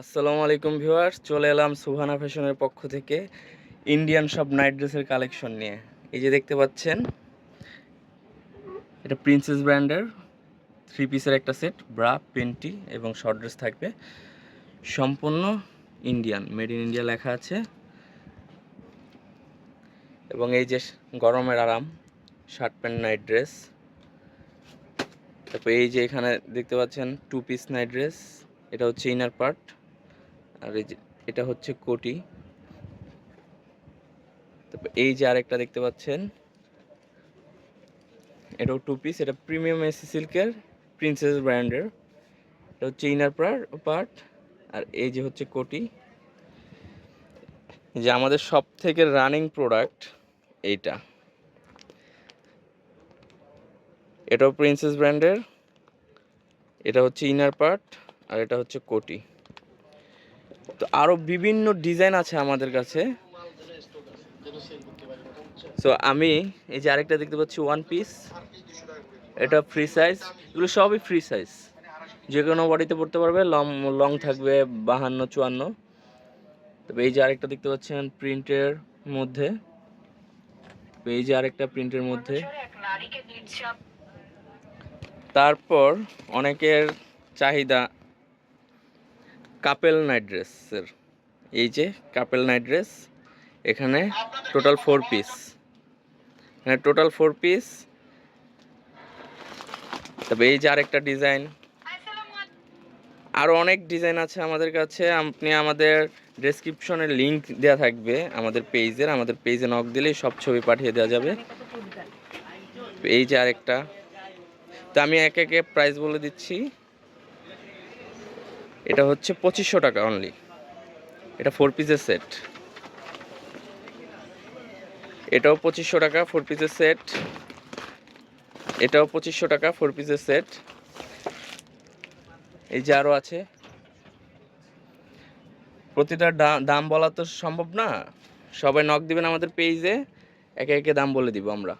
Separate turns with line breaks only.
আসসালামু আলাইকুম ভিউয়ার্স, চলে এলাম সুহানা ফ্যাশনের পক্ষ থেকে ইন্ডিয়ান সব নাইট ড্রেসের কালেকশন নিয়ে। এই যে দেখতে পাচ্ছেন, এটা প্রিন্সেস ব্র্যান্ডের থ্রি পিসের একটা সেট ব্রা পেন্টি এবং শর্ট ড্রেস থাকবে। সম্পূর্ণ ইন্ডিয়ান মেড ইন ইন্ডিয়া লেখা আছে। এবং এই যে গরমের আরাম শার্ট প্যান্ট নাইট ড্রেস তারপর এই যে এখানে দেখতে পাচ্ছেন টু পিস নাইট ড্রেস এটা হচ্ছে ইনার পার্ট আর এই যে, এটা হচ্ছে কোটি। তারপর এই যে আরেকটা দেখতে পাচ্ছেন, এটাও টু পিস এটা প্রিমিয়াম এসি সিল্কের প্রিন্সেস ব্র্যান্ডের এটা হচ্ছে ইনার পার্ট আর এই যে হচ্ছে কোটি। যে আমাদের সব থেকে রানিং প্রোডাক্ট এইটা। এটাও প্রিন্সেস ব্র্যান্ডের এটা হচ্ছে ইনার পার্ট আর এটা হচ্ছে কোটি। তো আরও বিভিন্ন ডিজাইন আছে আমাদের কাছে। সো আমি এই যে আরেকটা দেখতে পাচ্ছি ওয়ান পিস এটা ফ্রি সাইজ এগুলো সবই ফ্রি সাইজ যে কোনো বডিতে পড়তে পারবে লং লং থাকবে বাহান্ন, চুয়ান্ন। তবে এই যে আরেকটা দেখতে পাচ্ছেন প্রিন্টের মধ্যে। এই যে আরেকটা প্রিন্টের মধ্যে। তারপর অনেকের চাহিদা কাপেল নাইট ড্রেসের। এই যে কাপেল নাইট ড্রেস, এখানে টোটাল ফোর পিস। এখানে টোটাল ফোর পিস। তবে এই যে আরেকটা ডিজাইন। আরও অনেক ডিজাইন আছে আমাদের কাছে। আপনি আমাদের ডেসক্রিপশনে লিঙ্ক দেওয়া থাকবে আমাদের পেজের। আমাদের পেজে নক দিলেই সব ছবি পাঠিয়ে দেওয়া যাবে। এই যে আরেকটা। তো আমি একে একে প্রাইস বলে দিচ্ছি। এটা হচ্ছে পঁচিশশো টাকা অনলি এটা ফোর পিসের সেট এটাও পঁচিশশো টাকা ফোর পিসের সেট এটাও পঁচিশশো টাকা ফোর পিসের সেট এই যে আরও আছে। প্রতিটা দাম বলা তো সম্ভব না। সবাই নক দিবেন আমাদের পেজে একে একে দাম বলে দিব আমরা।